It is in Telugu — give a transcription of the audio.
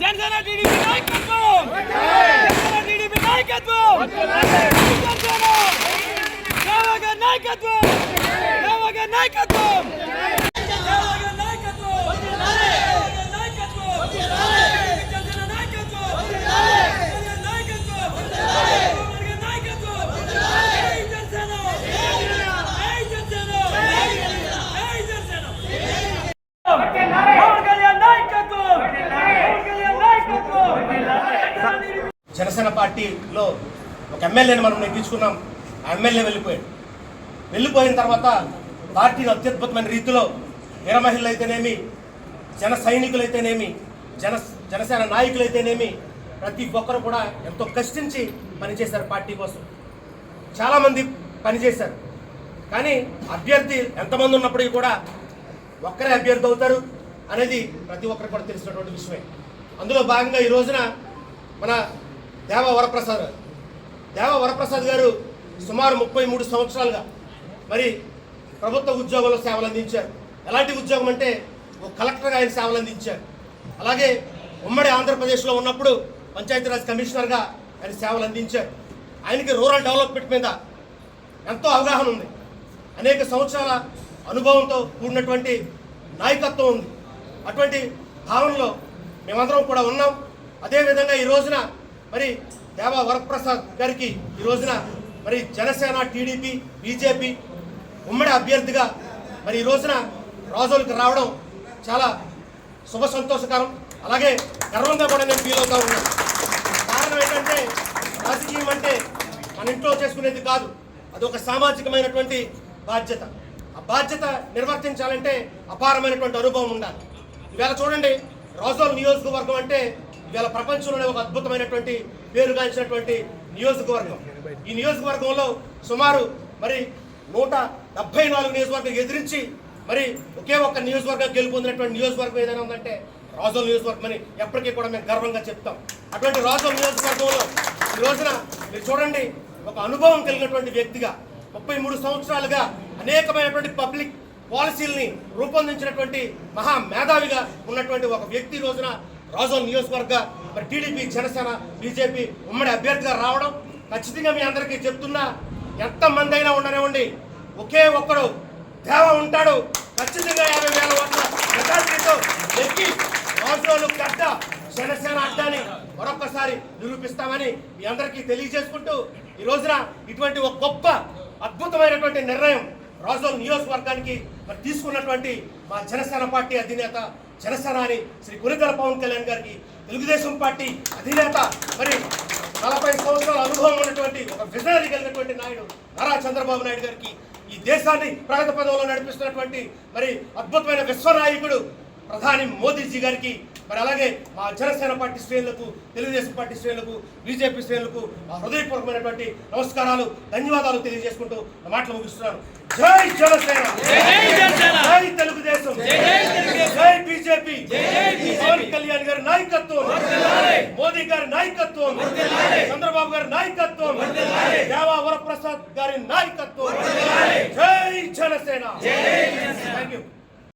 జనసేన టీడీపీ నాయకత్వం! జనసేన టీడీపీ నాయకత్వం! జనసేన నాయకత్వం! నాయకత్వం! పార్టీలో ఒక ఎమ్మెల్యేని మనం నెగ్గించుకున్నాం ఆ ఎమ్మెల్యే వెళ్ళిపోయాడు. వెళ్ళిపోయిన తర్వాత పార్టీని అత్యద్భుతమైన రీతిలో వీర మహిళలు అయితేనేమి జన సైనికులైతేనేమి జన జనసేన నాయకులైతేనేమి ప్రతి ఒక్కరు కూడా ఎంతో కష్టించి పనిచేశారు పార్టీ కోసం. చాలామంది పనిచేశారు. కానీ అభ్యర్థి ఎంతమంది ఉన్నప్పటికీ కూడా ఒక్కరే అభ్యర్థి అవుతారు అనేది ప్రతి ఒక్కరికి కూడా తెలిసినటువంటి విషయమే. అందులో భాగంగా ఈ రోజున మన దేవ వరప్రసాద్. గారు దేవ వరప్రసాద్ గారు సుమారు ముప్పై మూడు సంవత్సరాలుగా మరి ప్రభుత్వ ఉద్యోగంలో సేవలు అందించారు. ఎలాంటి ఉద్యోగం అంటే ఒక కలెక్టర్గా ఆయన సేవలు అందించారు. అలాగే ఉమ్మడి ఆంధ్రప్రదేశ్లో ఉన్నప్పుడు పంచాయతీరాజ్ కమిషనర్గా ఆయన సేవలు అందించారు. ఆయనకి రూరల్ డెవలప్మెంట్ మీద ఎంతో అవగాహన ఉంది. అనేక సంవత్సరాల అనుభవంతో కూడినటువంటి నాయకత్వం ఉంది. అటువంటి భావనలో మేమందరం కూడా ఉన్నాం. అదేవిధంగా ఈ రోజున మరి దేవా వరప్రసాద్ గారికి ఈ రోజున మరి జనసేన టీడీపీ బీజేపీ ఉమ్మడి అభ్యర్థిగా మరి ఈ రోజున రాజులకు రావడం చాలా శుభ సంతోషకరం. అలాగే గర్వంగా కూడా నేను ఫీల్ అవుతా ఉన్నాను కారణం ఏంటంటే రాజకీయం అంటే మన ఇంట్లో చేసుకునేది కాదు. అది ఒక సామాజికమైనటువంటి బాధ్యత. ఆ బాధ్యత నిర్వర్తించాలంటే అపారమైనటువంటి అనుభవం ఉండాలి. ఇవాళ చూడండి రాజోల్ నియోజకవర్గం అంటే ఇవాళ ప్రపంచంలోనే ఒక అద్భుతమైనటువంటి పేరుగాంచినటువంటి నియోజకవర్గం. ఈ నియోజకవర్గంలో సుమారు మరి నూట డెబ్బై నాలుగు నియోజకవర్గం ఎదిరించి మరి ఒకే ఒక్క నియోజకవర్గం గెలుపొందినటువంటి నియోజకవర్గం ఏదైనా ఉందంటే రాజోల్ నియోజకవర్గం అని ఎప్పటికీ కూడా మేము గర్వంగా చెప్తాం. అటువంటి రాజోల్ నియోజకవర్గంలో ఈ రోజున మీరు చూడండి ఒక అనుభవం కలిగినటువంటి వ్యక్తిగా ముప్పై మూడు సంవత్సరాలుగా అనేకమైనటువంటి పబ్లిక్ పాలసీల్ని రూపొందించినటువంటి మహా మేధావిగా ఉన్నటువంటి ఒక వ్యక్తి రోజున రాజోల్ నియోజకవర్గ మరి టీడీపీ జనసేన బీజేపీ ఉమ్మడి అభ్యర్థిగా రావడం ఖచ్చితంగా మీ అందరికీ చెప్తున్నా ఎంతమంది అయినా ఉండనివ్వండి. ఒకే ఒక్కడు దేవ ఉంటాడు. ఖచ్చితంగా యాభై వేల ఓట్ల మెజార్టీతో ఎక్కి రాజోలు గడ్డ జనసేన అడ్డాని మరొకసారి నిరూపిస్తామని మీ అందరికీ తెలియజేసుకుంటూ ఈ రోజున ఇటువంటి ఒక గొప్ప అద్భుతమైనటువంటి నిర్ణయం రాజోల్ నియోజకవర్గానికి మరి తీసుకున్నటువంటి మా జనసేన పార్టీ అధినేత జనసేనాని శ్రీ గురిదల పవన్ కళ్యాణ్ గారికి తెలుగుదేశం పార్టీ అధినేత మరి నలభై సంవత్సరాల అనుభవం ఉన్నటువంటి ఒక విజనరీ కలిగినటువంటి నాయుడు నారా చంద్రబాబు నాయుడు గారికి ఈ దేశాన్ని ప్రగతి పదంలో నడిపిస్తున్నటువంటి మరి అద్భుతమైన విశ్వనాయకుడు ప్రధాని మోదీజీ గారికి మరి అలాగే మా జనసేన పార్టీ శ్రేణులకు తెలుగుదేశం పార్టీ శ్రేణులకు బీజేపీ శ్రేణులకు మా హృదయపూర్వకమైనటువంటి నమస్కారాలు ధన్యవాదాలు తెలియజేసుకుంటూ మాటలు ముగిస్తున్నాను. జై జనసేన జై తెలుగుదేశం జై బీజేపీ పవన్ కళ్యాణ్ గారి నాయకత్వం. మోదీ గారి నాయకత్వం. చంద్రబాబు గారి నాయకత్వం. దేవా వరప్రసాద్ గారి నాయకత్వం. జై జనసేన.